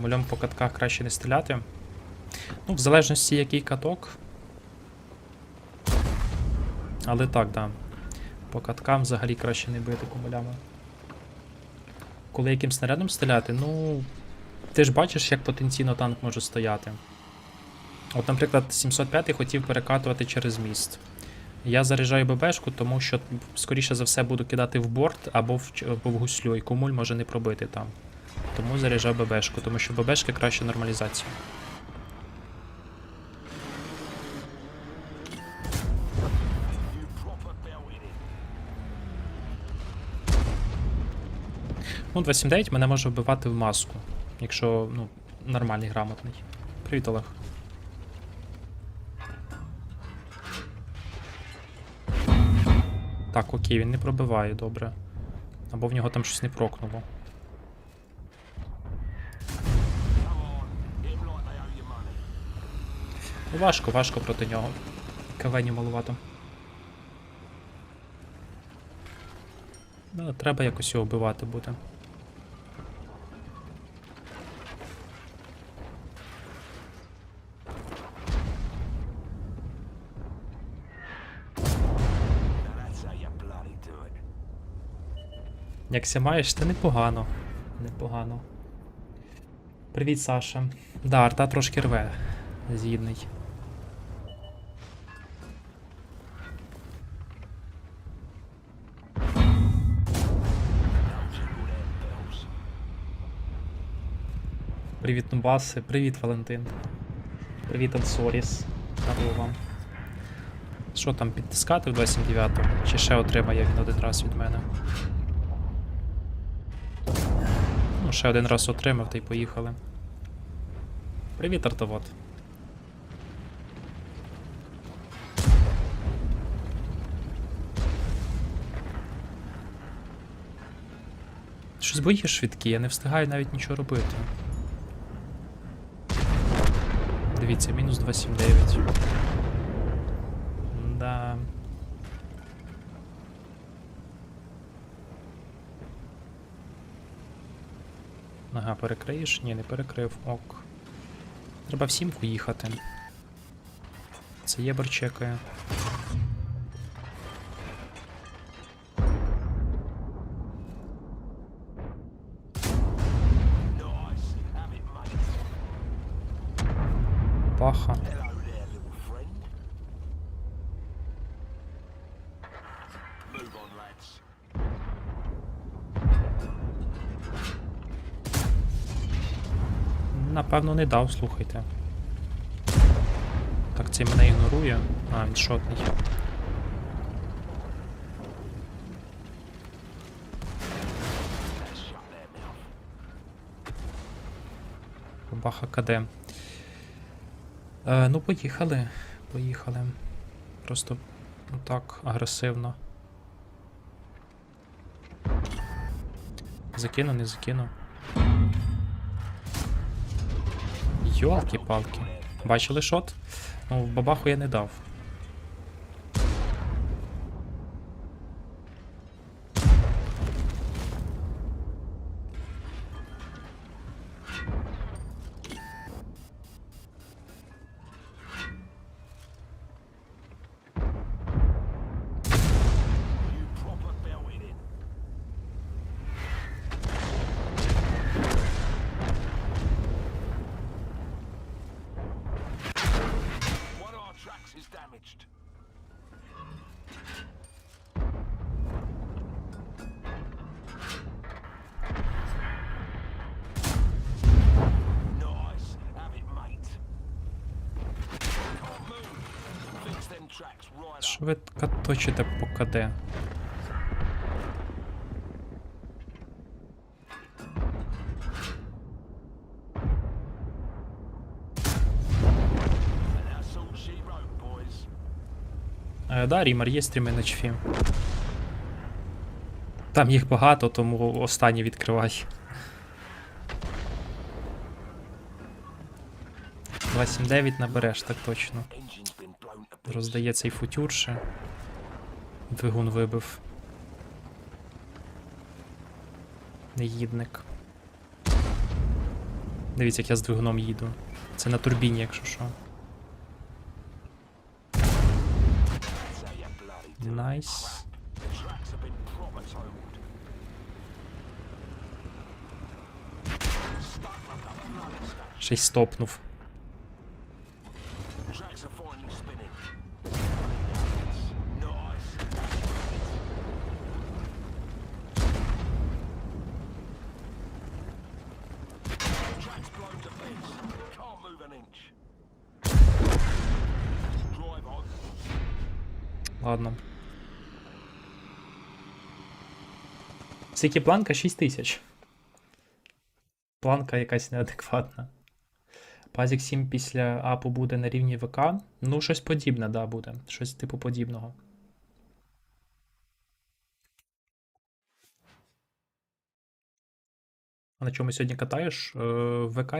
Кумульом по катках краще не стріляти. Ну, в залежності який каток. Але так, да. По каткам взагалі краще не бити кумулями. Коли яким снарядом стріляти, ну. Ти ж бачиш, як потенційно танк може стояти. От, наприклад, 705 хотів перекатувати через міст. Я заряджаю ББшку, тому що, скоріше за все, буду кидати в борт або в, або в гуслю, і кумуль може не пробити там. Тому заряджаю ББшку, тому що ББшки краще нормалізація. Ну, 279 мене може вбивати в маску, якщо ну, нормальний, грамотний. Привіт, Олег. Так, окей, він не пробиває, добре. Або в нього там щось не прокнуло. Ну, важко, важко проти нього. Кавені малувато. Ну, треба якось його вбивати буде. Як ся маєш, та непогано. Непогано. Привіт, Саша. Да, арта трошки рве. Згідний. Привіт, Нубаси. Привіт, Валентин. Привіт, Ансоріс. Здорово вам. Що там, підтискати в 29 Чи ще отримає він один раз від мене? Ну, ще один раз отримав, та й поїхали. Привіт, артовод. Щось бої швидкі, я не встигаю навіть нічого робити. Дивіться, мінус 279. Да. Ага, перекриєш? Ні, не перекрив. Ок. Треба в сімку їхати. Це єбер чекає. Паха. Напевно, не дав, слухайте. Так, цей мене ігнорує. А, він шотний. Баха КД. Е, ну, поїхали. Поїхали. Просто ну, так, агресивно. Закину, не закину. Йолки-палки. Бачили шот? Ну, в бабаху я не дав. Швидко точите по КД. Е, да, Рімер, є стріми на чфі. Там їх багато, тому останній відкривай. 279 набереш, так точно. Роздає цей футюр ще. Двигун вибив. Негідник. Дивіться, як я з двигуном їду. Це на турбіні, якщо що. Найс. Ще й стопнув. Ладно. Скільки планка? 6 тисяч. Планка якась неадекватна. Пазік 7 після апу буде на рівні ВК. Ну, щось подібне, да, буде. Щось типу подібного. А на чому сьогодні катаєш? Е, ВК